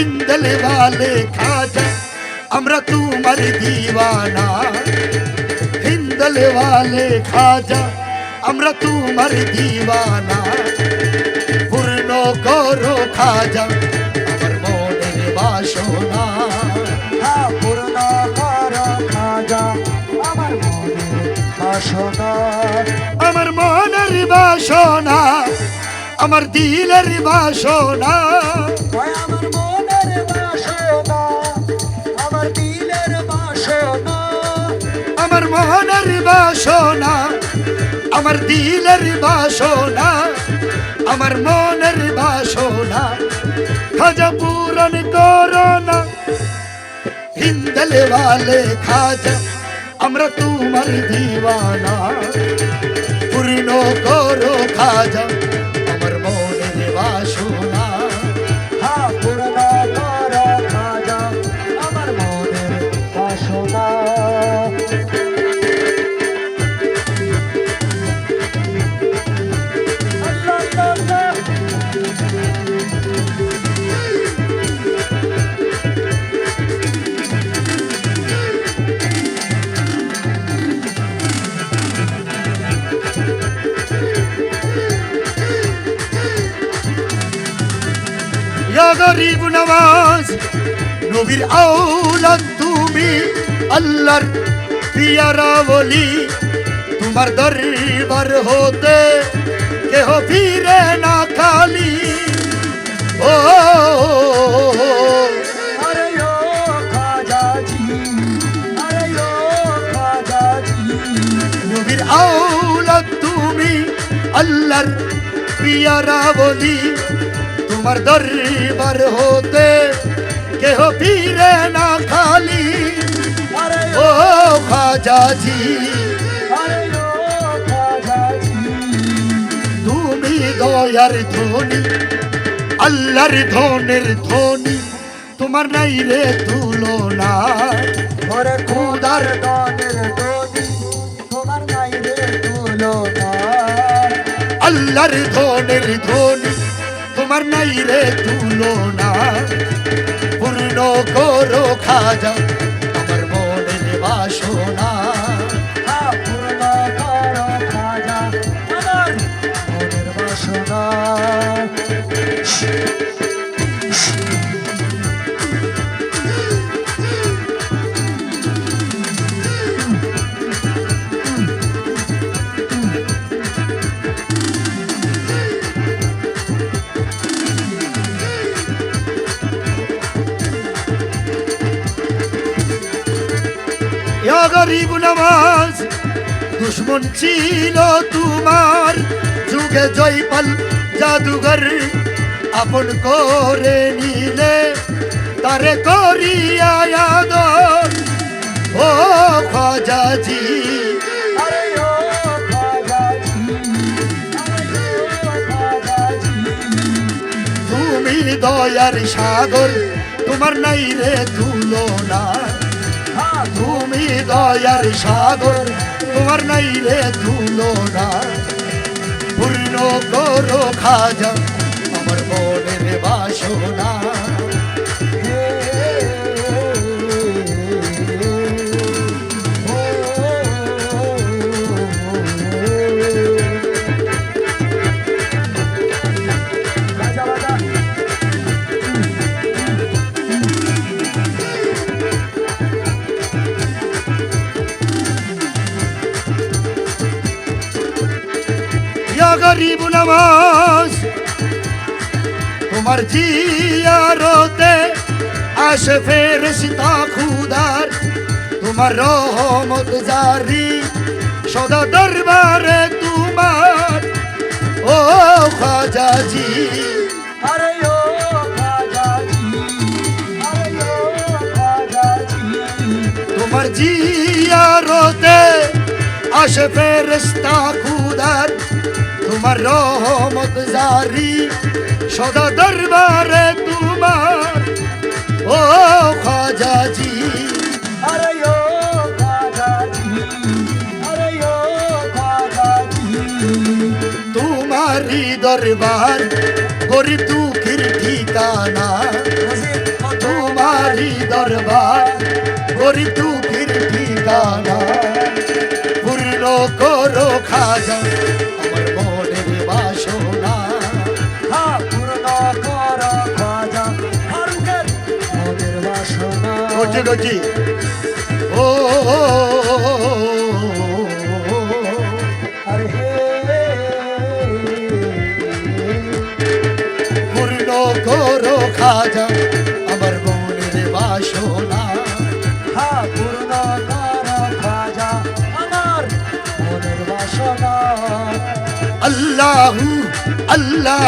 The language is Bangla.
দিন দলে বালে খাজা আমরা তোমার দিওয়ানা হিন্দলে বালে খাজা আমরা তোমার দিওয়ানা পূর্ণ করো খাজা আমার মনের বাসনা পূর্ণ করো খাজা আমার মনের বাসনা আমার মনের বাসনা আমার দিলের বাসনা আমার মন আমার দিলের বাসনা, আমার দিলের বাসনা, আমার মনের বাসনা, খাজা পূরণ করোনা হিন্দল वाले খাজা, আমরা তোমার দিওয়ানা। গরিব নবাস নবীর আওলাদ তুমি আল্লাহর পিয়ারা বলি তোমার দরবার হতে কেহ ফিরে না খালি। ও নবীর আওলাদ তুমি আল্লাহর পিয়ারা বলি আমার দরবার হতে কেহ ফিরে না খালি। ও খাজাজি, তুমি দয়ার ধনী আল্লাহর ধনের ধনী তোমার নাই রে তুলনা। ওরে খুদার ধনের ধনী তোমার নাই রে তুলনা। আল্লাহর ধনের ধনী তোমার নাই রে তুলনা। পূর্ণ করো খাজা গরিব নামাজ, দুশ্মন ছিল তোমার। যুগে জয়পাল জাদুঘর আপন করে নিলে, তারে করিয়া আদর। ও খাজাজি। তুমি দয়ার সাগর, তোমার নাই রে তুলনা। দয়ার সাগর তোমার নাই রে তুলনা। পূর্ণ করো খাজা আমার মনের বাসনা। করিব নামাজ তোমার জিয়ারতে আসে ফেরেশতা খুদার। তোমার রহমত জারি সদা দরবারে তোমার। ও খাজাজি। আরে ও তোমার জিয়ারতে আসে ফেরেশতা খুদার। তোমার রহমত জারি সদা দরবারে তোমার। ও খাজাজি আরে তোমারই দরবার করি তু দুঃখের ঠিকানা। তোমারই দরবার করি তু দুঃখের ঠিকানা। পূর্ণ করো খাজা বাসনা গজি ও পূর্ণ করো খাজা আমার মনের বাসনা হ্যাঁ পূর্ণ কর খাজা আমার মনের বাসনা আল্লাহু আল্লাহ